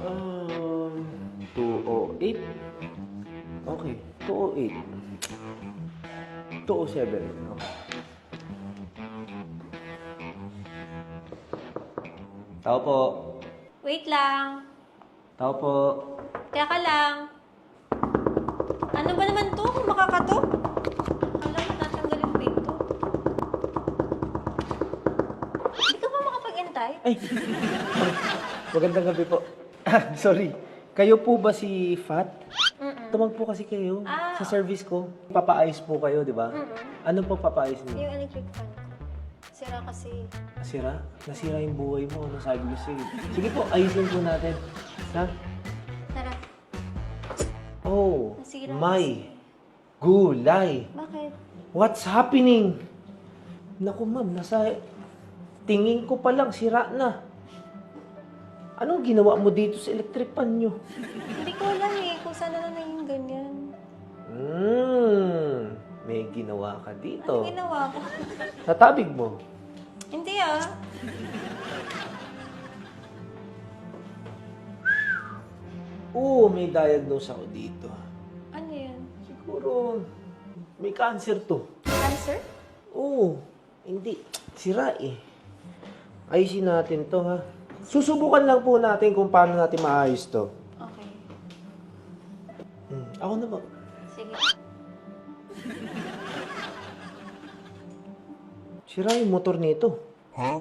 Um, 208. Okay, 208. 207. Okay. Tao po. Wait lang. Tao po. Teka lang. Ano ba naman to? Kung makakato? Alam mo, tatanggal yung pinto. Hindi ka ba makapag-intay? Ay! Magandang gabi po. Ah, sorry. Kayo po ba si Fat? Mm-mm. Tumag po kasi kayo Ah. sa service ko. Papaayos po kayo, di ba? Mm-mm. Ano po papaayos niyo? Yung electric fan ko. Sira kasi. Nasira? Nasira yung buhay mo. Ano sabi ko sa'yo? Sige po, ayusin po natin. Ha? Tara. Oh, Nasira may gulay. Bakit? What's happening? Naku ma'am, nasa tingin ko pa lang sira na. Anong ginawa mo dito sa electric pan nyo? Hindi ko alam eh kung saan na naging ganyan. Hmm, may ginawa ka Ano dito. ginawa ko? Sa tabig mo. Hindi ah. Oo, may diagnose ako dito. Ano yan? Siguro, may cancer to. Cancer? Oo, hindi. Sira eh. Ayusin natin to ha. Susubukan lang po natin kung paano natin maayos to. Okay. Hmm, ako na ba? Sige. Sira yung motor nito. Ha?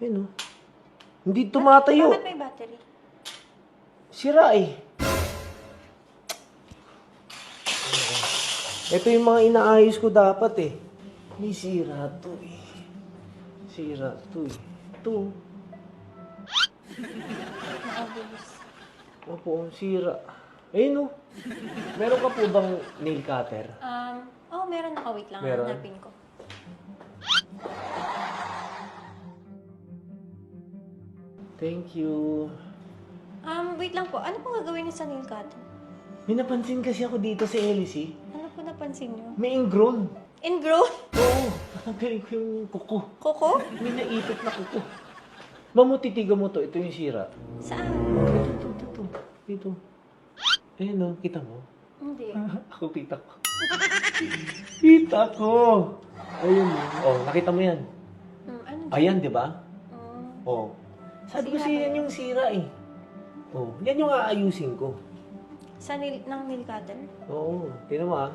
Yun oh. Hindi tumatayo. Bakit may battery? Sira eh. Ito yung mga inaayos ko dapat eh. May sira to eh. Sira to eh. Ito. Opo, ang sira. Ayun oh. Meron ka po bang nail cutter? Um, oh, meron ako. Wait lang. Meron? Hanapin ko. Thank you. Um, wait lang po. Ano pong gagawin niyo sa nail cutter? May napansin kasi ako dito sa LEC. Ano po napansin niyo? May ingrown. Ingrown? Oo, tatanggalin ko yung kuko. Koko? May naipit na kuko. Mamutitiga mo to, ito yung sira. Saan? Ito, ito, ito, ito. Dito. Ayun o, kita mo? Hindi. Ako kita ko. kita ko! Ayun o. Oh, nakita mo yan. Hmm, ano? Ayan, di ba? Hmm. Oh. Sabi ko Sira yan yung sira eh. Oh, yan yung aayusin ko. Sa nail, ng nail cutter? Oo, tinan mo ah.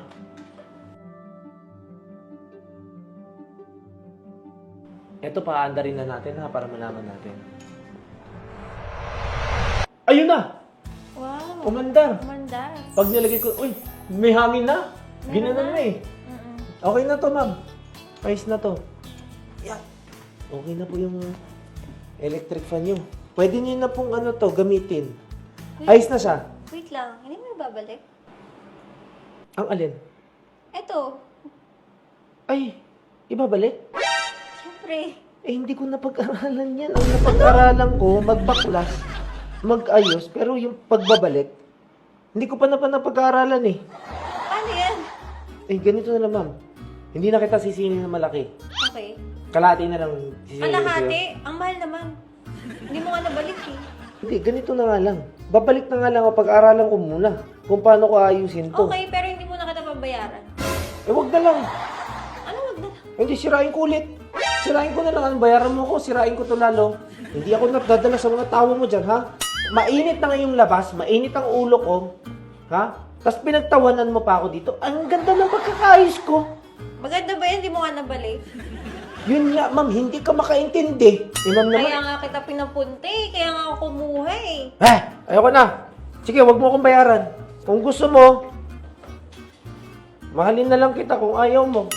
Ito pa, rin na natin ha, para malaman natin. Ayun na! Wow. Umandar! Umandar. Pag nilagay ko, uy, may hangin na! Meron Ginanon na. na eh. Mm-mm. Okay na to, ma'am. Ayos na to. Yan. Okay na po yung electric fan nyo. Pwede nyo na pong ano to, gamitin. Ayos na siya. Wait lang. Hindi mo babalik? Ang alin? Eto. Ay, ibabalik? Siyempre. Eh, hindi ko napag-aralan yan. Ang napag-aralan ko, magbaklas, mag-ayos, pero yung pagbabalik, hindi ko pa na pa napag-aralan eh. Paano yan? Eh, ganito na lang, ma'am. Hindi na kita sisinin na malaki. Okay. Kalahati na lang sisinin ko sa'yo. Kalahati. Ang mahal naman. Hindi mo nga nabalik eh. Hindi, ganito na nga lang. Babalik na nga lang ako pag-aralan ko muna kung paano ko ayusin to. Okay, pero hindi mo na kita pabayaran. Eh, wag na lang. Ano wag na? Hindi, sirain ko ulit. Sirain ko na lang. Bayaran mo ko, sirain ko to lalo. Hindi ako nagdadala sa mga tawa mo dyan, ha? Mainit na ngayong labas, mainit ang ulo ko, ha? Tapos pinagtawanan mo pa ako dito. Ang ganda ng pagkakayos ko. Maganda ba yan? Hindi mo nga nabalik. Yun nga, ma'am, hindi ka makaintindi. Eh, ma'am naman. Kaya nga kita pinapunti. Kaya nga ako kumuha eh. Eh, ayoko na. Sige, wag mo akong bayaran. Kung gusto mo, mahalin na lang kita kung ayaw mo.